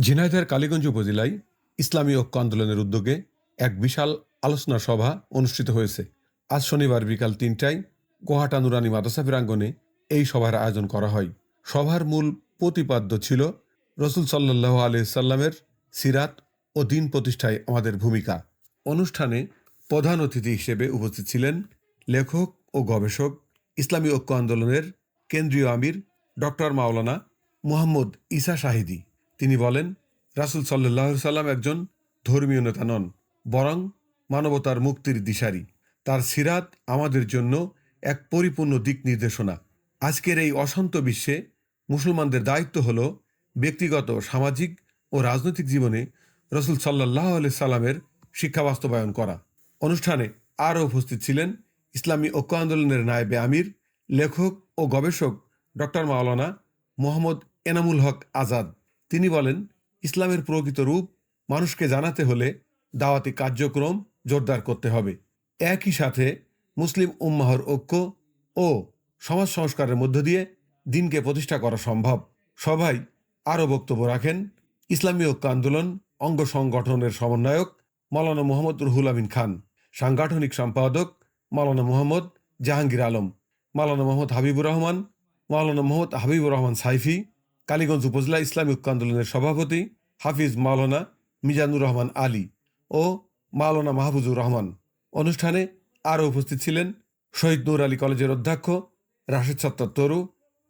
ঝিনাইদহের কালীগঞ্জ উপজেলায় ইসলামী ঐক্য আন্দোলনের উদ্যোগে এক বিশাল আলোচনা সভা অনুষ্ঠিত হয়েছে। আজ শনিবার বিকাল তিনটায় গোহাটা নুরানি মাদ্রাসা প্রাঙ্গণে এই সভার আয়োজন করা হয়। সভার মূল প্রতিপাদ্য ছিল, রসুল সাল্লাহ আলি সাল্লামের সিরাত ও দিন প্রতিষ্ঠায় আমাদের ভূমিকা। অনুষ্ঠানে প্রধান অতিথি হিসেবে উপস্থিত ছিলেন লেখক ও গবেষক, ইসলামী ঐক্য আন্দোলনের কেন্দ্রীয় আমির ডক্টর মাওলানা মুহাম্মদ ঈসা শাহিদি। তিনি বলেন, রাসুল সাল্লাহ সাল্লাম একজন ধর্মীয় নেতা নন, বরং মানবতার মুক্তির দিশারি। তার সিরাত আমাদের জন্য এক পরিপূর্ণ দিক নির্দেশনা। আজকের এই অশান্ত বিশ্বে মুসলমানদের দায়িত্ব হল ব্যক্তিগত, সামাজিক ও রাজনৈতিক জীবনে রসুল সাল্লাহ আলি সাল্লামের শিক্ষা বাস্তবায়ন করা। অনুষ্ঠানে আরও উপস্থিত ছিলেন ইসলামী ঐক্য আন্দোলনের নায়েবে আমির, লেখক ও গবেষক ডক্টর মাওলানা মোহাম্মদ এনামুল হক আজাদ। তিনি বলেন, ইসলামের প্রকৃত রূপ মানুষকে জানাতে হলে দাওয়াতি কার্যক্রম জোরদার করতে হবে। একই সাথে মুসলিম উম্মাহর ঐক্য ও সমাজ সংস্কারের মধ্য দিয়ে দিনকে প্রতিষ্ঠা করা সম্ভব। সবাই আরও বক্তব্য রাখেন ইসলামী ঐক্য আন্দোলন অঙ্গ সংগঠনের সমন্বয়ক মৌলানা মোহাম্মদ রুহুল আমিন খান, সাংগঠনিক সম্পাদক মৌলানা মোহাম্মদ জাহাঙ্গীর আলম, মৌলানা মোহাম্মদ হাবিবুর রহমান, মৌলানা মোহাম্মদ হাবিবুর রহমান সাইফি কালীগঞ্জ উপজেলা ইসলামী ঐক্য আন্দোলনের সভাপতি হাফিজ মাওলানা মিজানুর রহমান আলী ও মাওলানা মাহফুজুর রহমান। অনুষ্ঠানে আরও উপস্থিত ছিলেন শহীদ নূর আলী কলেজের অধ্যক্ষ রাশেদ সত্তর তরু,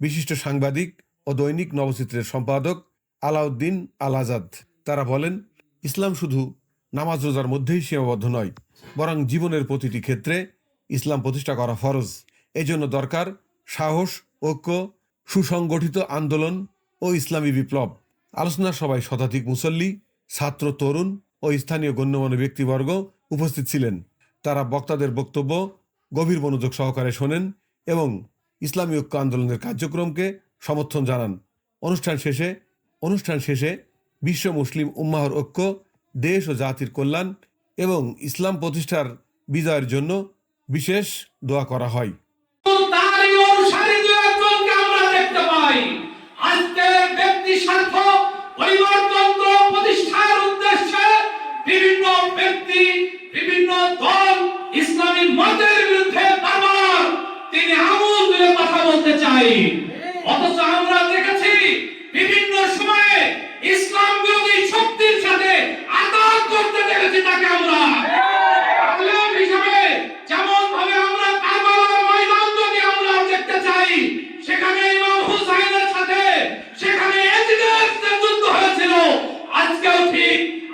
বিশিষ্ট সাংবাদিক ও দৈনিক নবচিত্রের সম্পাদক আলাউদ্দিন আল আজাদ তারা বলেন, ইসলাম শুধু নামাজ রোজার মধ্যেই সীমাবদ্ধ নয়, বরং জীবনের প্রতিটি ক্ষেত্রে ইসলাম প্রতিষ্ঠা করা ফরজ। এজন্য দরকার সাহস, ঐক্য, সুসংগঠিত আন্দোলন ও ইসলামী বিপ্লব। আলোচনা সভায় শতাধিক মুসল্লি, ছাত্র, তরুণ ও স্থানীয় গণ্যমান্য ব্যক্তিবর্গ উপস্থিত ছিলেন। তারা বক্তাদের বক্তব্য, গভীর মনোযোগ সহকারে শোনেন এবং ইসলামী ঐক্য আন্দোলনের কার্যক্রমকে সমর্থন জানান। অনুষ্ঠান শেষে অনুষ্ঠান শেষে বিশ্ব মুসলিম উম্মাহর ঐক্য, দেশ ও জাতির কল্যাণ এবং ইসলাম প্রতিষ্ঠার বিজয়ের জন্য বিশেষ দোয়া করা হয় তারই অনুসারী দু একজনকে আমরা দেখতে পাই আজকে ব্যক্তি স্বার্থ পরিবারতন্ত্র প্রতিষ্ঠার উদ্দেশ্যে বিভিন্ন ব্যক্তি, বিভিন্ন দল ইসলামী মতের বিরুদ্ধে বারবার তিনি আমল দিয়ে কথা বলতে চাই। অথচ আমরা দেখেছি বিভিন্ন সময়ে ইসলাম বিরোধী শক্তির সাথে আঘাত করতে দেখেছি তাকে আমরা। যেমন ভাবে আমরা দেখতে চাই, সেখানে ইমাম হুসাইনের সাথে, সেখানে এজিদের যুদ্ধ হয়েছিল। আজকেও ঠিক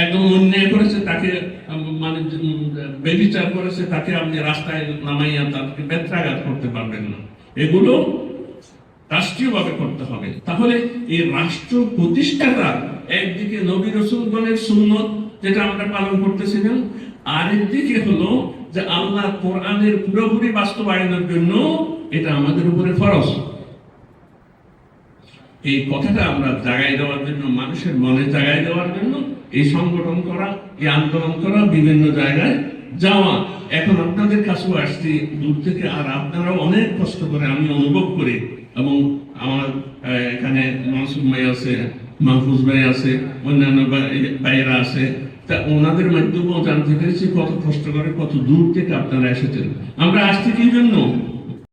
একদম অন্যায় করেছে, তাকে মানে বেবিচার করেছে, তাকে আপনি রাস্তায় নামাইয়া তাকে বেত্রাঘাত করতে পারবেন না। এগুলো রাষ্ট্রীয়ভাবে করতে হবে। তাহলে এই রাষ্ট্র প্রতিষ্ঠাটা একদিকে নবী রসুলগণের সুন্নত, যেটা আমরা পালন করতেছিলাম আরেকদিকে হলো যে আল্লাহ কোরআনের পুরোপুরি বাস্তবায়নের জন্য এটা আমাদের উপরে ফরজ। এই কথাটা আমরা জাগাই দেওয়ার জন্য, মানুষের মনে জাগাই দেওয়ার জন্য, এই সংগঠন করা, এই আন্দোলন করা, বিভিন্ন জায়গায় যাওয়া। এখন আপনাদের কাছেও আসছি, দূর থেকে, আর আপনারাও অনেক কষ্ট করে আমি অনুভব করি। এবং আমার এখানে মাসুদ ভাই আছে, মাহফুজ ভাই আছে, অন্যান্য ভাইয়েরা আছে। তা ওনাদের মাধ্যমেও জানতে পেরেছি কত কষ্ট করে, কত দূর থেকে আপনারা এসেছেন। আমরা আসছি কি জন্য?